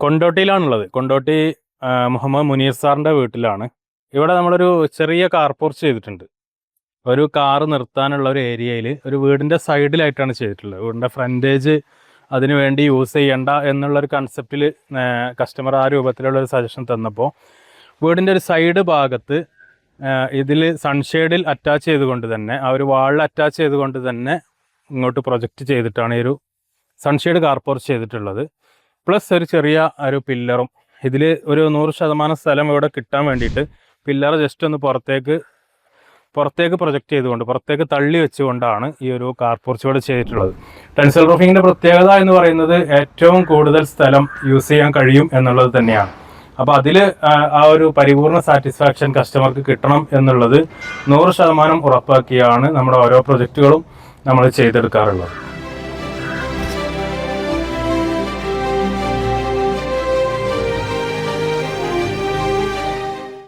കൊണ്ടോട്ടിയിലാണുള്ളത്. കൊണ്ടോട്ടി മുഹമ്മദ് മുനീർ സാറിന്റെ വീട്ടിലാണ്. ഇവിടെ നമ്മളൊരു ചെറിയ കാർ പോർച്ച് ചെയ്തിട്ടുണ്ട്. ഒരു കാർ നിർത്താനുള്ള ഒരു ഏരിയയിൽ ഒരു വീടിന്റെ സൈഡിലായിട്ടാണ് ചെയ്തിട്ടുള്ളത്. വീടിന്റെ ഫ്രണ്ടേജ് അതിന് വേണ്ടി യൂസ് ചെയ്യണ്ട എന്നുള്ളൊരു കൺസെപ്റ്റിൽ കസ്റ്റമർ ആ രൂപത്തിലുള്ള ഒരു സജഷൻ തന്നപ്പോൾ വീടിന്റെ ഒരു സൈഡ് ഭാഗത്ത് ഇതിൽ സൺഷെയ്ഡിൽ അറ്റാച്ച് ചെയ്തുകൊണ്ട് തന്നെ ആ ഒരു വാളിൽ അറ്റാച്ച് ചെയ്തുകൊണ്ട് തന്നെ ഇങ്ങോട്ട് പ്രൊജക്റ്റ് ചെയ്തിട്ടാണ് ഈ ഒരു സൺഷെയ്ഡ് കാർ പോർച്ച് ചെയ്തിട്ടുള്ളത്. പ്ലസ് ഒരു ചെറിയ ഒരു പില്ലറും. ഇതിൽ ഒരു നൂറ് ശതമാനം സ്ഥലം ഇവിടെ കിട്ടാൻ വേണ്ടിയിട്ട് പില്ലർ ജസ്റ്റ് ഒന്ന് പുറത്തേക്ക് പുറത്തേക്ക് പ്രൊജക്റ്റ് ചെയ്തുകൊണ്ട് പുറത്തേക്ക് തള്ളി വെച്ചുകൊണ്ടാണ് ഈ ഒരു കാർ പോർച്ച് ഇവിടെ ചെയ്തിട്ടുള്ളത്. ടെൻസൽ റൂഫിങ്ങിന്റെ പ്രത്യേകത എന്ന് പറയുന്നത് ഏറ്റവും കൂടുതൽ സ്ഥലം യൂസ് ചെയ്യാൻ കഴിയും എന്നുള്ളത് തന്നെയാണ്. അപ്പോൾ അതിൽ ആ ഒരു പരിപൂർണ സാറ്റിസ്ഫാക്ഷൻ കസ്റ്റമർക്ക് കിട്ടണം എന്നുള്ളത് നൂറ് ശതമാനം ഉറപ്പാക്കിയാണ് നമ്മുടെ ഓരോ പ്രൊജക്റ്റുകളും നമ്മൾ ചെയ്തെടുക്കാറുള്ളത്.